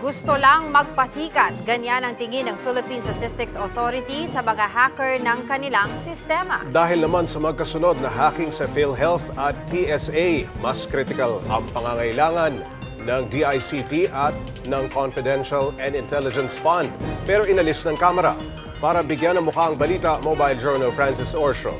Gusto lang magpasikat. Ganyan ang tingin ng Philippine Statistics Authority sa mga hacker ng kanilang sistema. Dahil naman sa magkasunod na hacking sa PhilHealth at PSA, mas critical ang pangangailangan ng DICT at ng Confidential and Intelligence Fund. Pero inalis ng kamera. Para bigyan ng mukha ang balita, Mobile Journal Francis Orsho.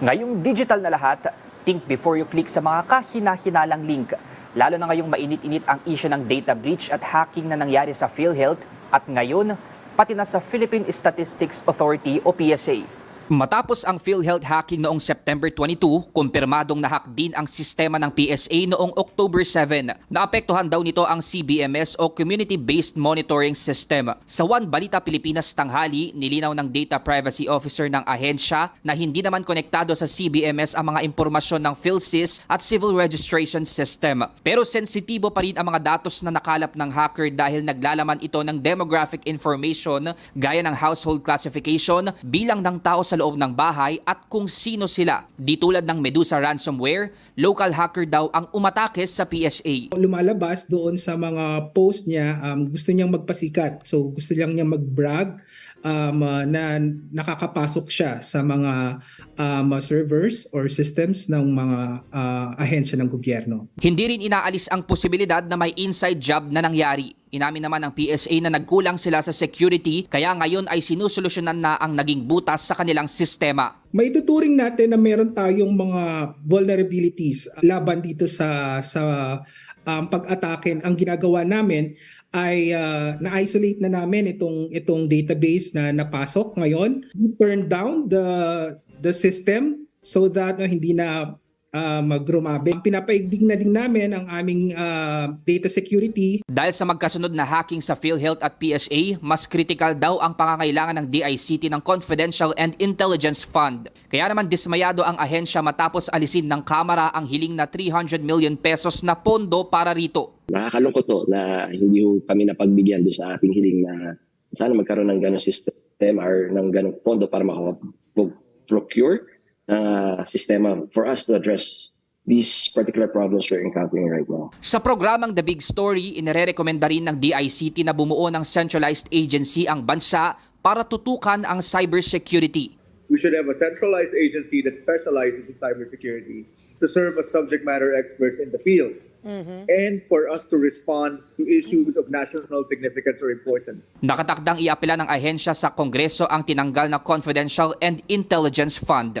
Ngayong digital na lahat, think before you click sa mga kahina-hinalang link. Lalo na ngayong mainit-init ang issue ng data breach at hacking na nangyari sa PhilHealth at ngayon, pati na sa Philippine Statistics Authority o PSA. Matapos ang PhilHealth hacking noong September 22, kumpirmadong nahack din ang sistema ng PSA noong October 7. Naapektuhan daw nito ang CBMS o Community-Based Monitoring System. Sa One Balita Pilipinas tanghali, nilinaw ng Data Privacy Officer ng ahensya na hindi naman konektado sa CBMS ang mga impormasyon ng PhilSys at Civil Registration System. Pero sensitibo pa rin ang mga datos na nakalap ng hacker dahil naglalaman ito ng demographic information gaya ng household classification, bilang ng tao sa loob ng bahay at kung sino sila. Di tulad ng Medusa ransomware, local hacker daw ang umatake sa PSA. lumalabas doon sa mga post niya, um, gusto niyang magpasikat. So gusto lang niya mag-brag um, uh, na nakakapasok siya sa mga um, servers or systems ng mga uh, ahensya ng gobyerno. Hindi rin inaalis ang posibilidad na may inside job na nangyari. Inamin naman ng PSA na nagkulang sila sa security kaya ngayon ay sinusolusyonan na ang naging butas sa kanilang sistema. May tuturing natin na meron tayong mga vulnerabilities laban dito sa sa um, pag-atake. Ang ginagawa namin ay uh, na-isolate na namin itong itong database na napasok ngayon. We turn down the the system so that uh, hindi na uh, magrumabe. Pinapaigdig na din namin ang aming uh, data security Dahil sa magkasunod na hacking sa PhilHealth at PSA, mas critical daw ang pangangailangan ng DICT ng Confidential and Intelligence Fund. Kaya naman dismayado ang ahensya matapos alisin ng Kamara ang hiling na 300 million pesos na pondo para rito. Nakakalungkot to na hindi ho kami napagbigyan doon sa ating hiling na sana magkaroon ng ganong system or ng ganong pondo para makapag-procure na sistema for us to address these particular problems we're encountering right now. Sa programang The Big Story, inirekomenda rin ng DICT na bumuo ng centralized agency ang bansa para tutukan ang cybersecurity. we should have a centralized agency that specializes in cybersecurity to serve as subject matter experts in the field and for us to respond to issues of national significance or importance. Nakatakdang iapela ng ahensya sa Kongreso ang tinanggal na Confidential and Intelligence Fund.